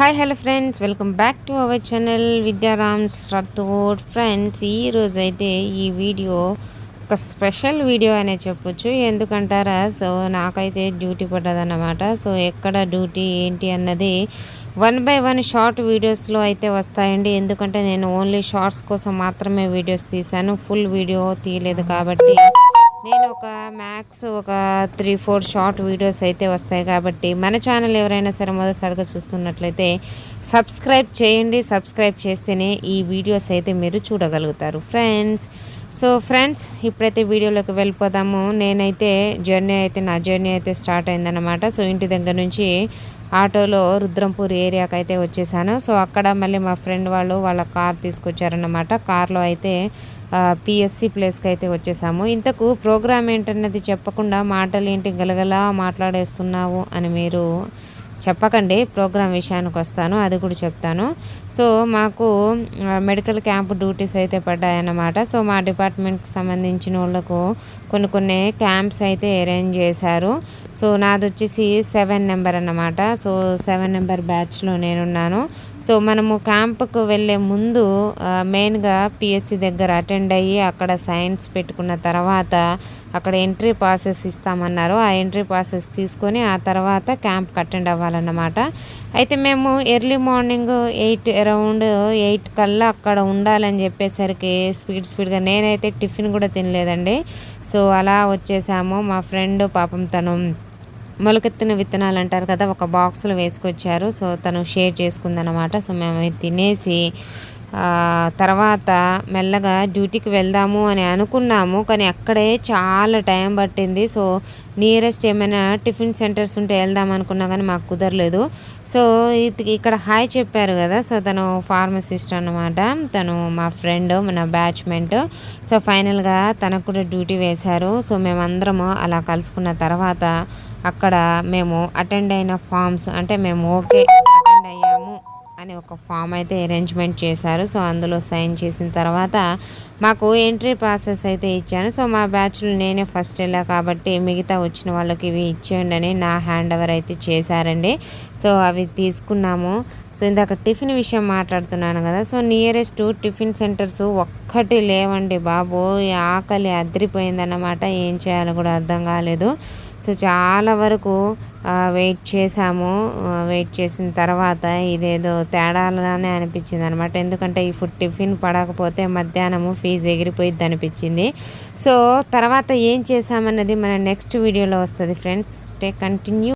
Hi hello friends welcome back to our channel Vidyarams Rathod friends ఈరోజు అయితే ఈ video ఒక స్పెషల్ వీడియో అనే చెప్పొచ్చు. ఎందుకంటారా? సో నాకైతే డ్యూటీ పడ్డదన్నమాట. సో ఎక్కడ డ్యూటీ ఏంటి అన్నది వన్ బై వన్ షార్ట్ వీడియోస్లో అయితే వస్తాయండి. ఎందుకంటే నేను ఓన్లీ షార్ట్స్ కోసం మాత్రమే వీడియోస్ తీశాను. ఫుల్ వీడియో తీయలేదు కాబట్టి నేను ఒక మ్యాక్స్ ఒక త్రీ ఫోర్ షార్ట్ వీడియోస్ అయితే వస్తాయి కాబట్టి మన ఛానల్ ఎవరైనా సరే మొదటిసారిగా చూస్తున్నట్లయితే సబ్స్క్రైబ్ చేయండి. సబ్స్క్రైబ్ చేస్తేనే ఈ వీడియోస్ అయితే మీరు చూడగలుగుతారు. ఫ్రెండ్స్ సో ఫ్రెండ్స్ ఇప్పుడైతే వీడియోలోకి వెళ్ళిపోదాము. నేనైతే జర్నీ అయితే నా జర్నీ అయితే స్టార్ట్ అయిందనమాట సో ఇంటి దగ్గర నుంచి ఆటోలో రుద్రంపూర్ ఏరియాకి అయితే వచ్చేసాను. సో అక్కడ మళ్ళీ మా ఫ్రెండ్ వాళ్ళు వాళ్ళ కార్ తీసుకొచ్చారన్నమాట. కార్లో అయితే పిఎస్సి ప్లేస్కి అయితే వచ్చేసాము. ఇంతకు ప్రోగ్రామ్ ఏంటన్నది చెప్పకుండా మాటలు ఏంటి గలగలా మాట్లాడేస్తున్నావు అని మీరు చెప్పకండి. ప్రోగ్రామ్ విషయానికి వస్తాను అది కూడా చెప్తాను. సో మాకు మెడికల్ క్యాంప్ డ్యూటీస్ అయితే పడ్డాయన్నమాట. సో మా డిపార్ట్మెంట్కి సంబంధించిన వాళ్ళకు కొన్ని కొన్ని క్యాంప్స్ అయితే అరేంజ్ చేశారు. సో నాది వచ్చేసి సెవెన్ నెంబర్ అన్నమాట. సో సెవెన్ నెంబర్ బ్యాచ్లో నేనున్నాను. సో మనము క్యాంప్కు వెళ్ళే ముందు మెయిన్గా పిఎస్సి దగ్గర అటెండ్ అయ్యి అక్కడ సైన్స్ పెట్టుకున్న తర్వాత అక్కడ ఎంట్రీ పాసెస్ ఇస్తామన్నారు. ఆ ఎంట్రీ పాసెస్ తీసుకొని ఆ తర్వాత క్యాంప్కి అటెండ్ అవ్వాలన్నమాట. అయితే మేము early morning eight around eight కల్లా అక్కడ ఉండాలని చెప్పేసరికి స్పీడ్ స్పీడ్గా నేనైతే టిఫిన్ కూడా తినలేదండి. సో అలా వచ్చేసాము. మా ఫ్రెండ్ పాపం తను మొలకెత్తిన విత్తనాలు అంటారు కదా ఒక బాక్స్లో వేసుకొచ్చారు. సో తను షేర్ చేసుకుందనమాట సో మేము తినేసి తర్వాత మెల్లగా డ్యూటీకి వెళ్దాము అని అనుకున్నాము కానీ అక్కడే చాలా టైం పట్టింది. సో నియరెస్ట్ ఏమైనా టిఫిన్ సెంటర్స్ ఉంటే వెళ్దాం అనుకున్నా కానీ మాకు కుదరలేదు. సో ఇక్కడ హాయ్ చెప్పారు కదా సో తను ఫార్మసిస్ట్ అనమాట తను మా ఫ్రెండ్ మన బ్యాచ్మెంట్. సో ఫైనల్గా తనకు కూడా డ్యూటీ వేశారు. సో మేమందరము అలా కలుసుకున్న తర్వాత అక్కడ మేము అటెండ్ అయిన ఫామ్స్ అంటే మేము ఓకే అని ఒక ఫామ్ అయితే అరేంజ్మెంట్ చేశారు. సో అందులో సైన్ చేసిన తర్వాత మాకు ఎంట్రీ ప్రాసెస్ అయితే ఇచ్చాను. సో మా బ్యాచ్లో నేనే ఫస్ట్ వెళ్ళా కాబట్టి మిగతా వచ్చిన వాళ్ళకి ఇవి ఇచ్చేయండి అని నా హ్యాండ్ ఓవర్ అయితే చేశారండి. సో అవి తీసుకున్నాము. సో ఇందాక టిఫిన్ విషయం మాట్లాడుతున్నాను కదా. సో నియరెస్ట్ టిఫిన్ సెంటర్స్ ఒక్కటి లేవండి బాబు ఆకలి అద్దరిపోయిందన్నమాట ఏం చేయాలో కూడా అర్థం కాలేదు. సో చాలా వరకు వెయిట్ చేసాము వెయిట్ చేసిన తర్వాత ఇదేదో తేడాలనే అనిపించింది అనమాట ఎందుకంటే ఈ ఫుడ్ టిఫిన్ పడకపోతే మధ్యాహ్నము ఫీజు ఎగిరిపోయిద్ది అనిపించింది. సో తర్వాత ఏం చేసామన్నది మన నెక్స్ట్ వీడియోలో వస్తుంది ఫ్రెండ్స్. Stay continue.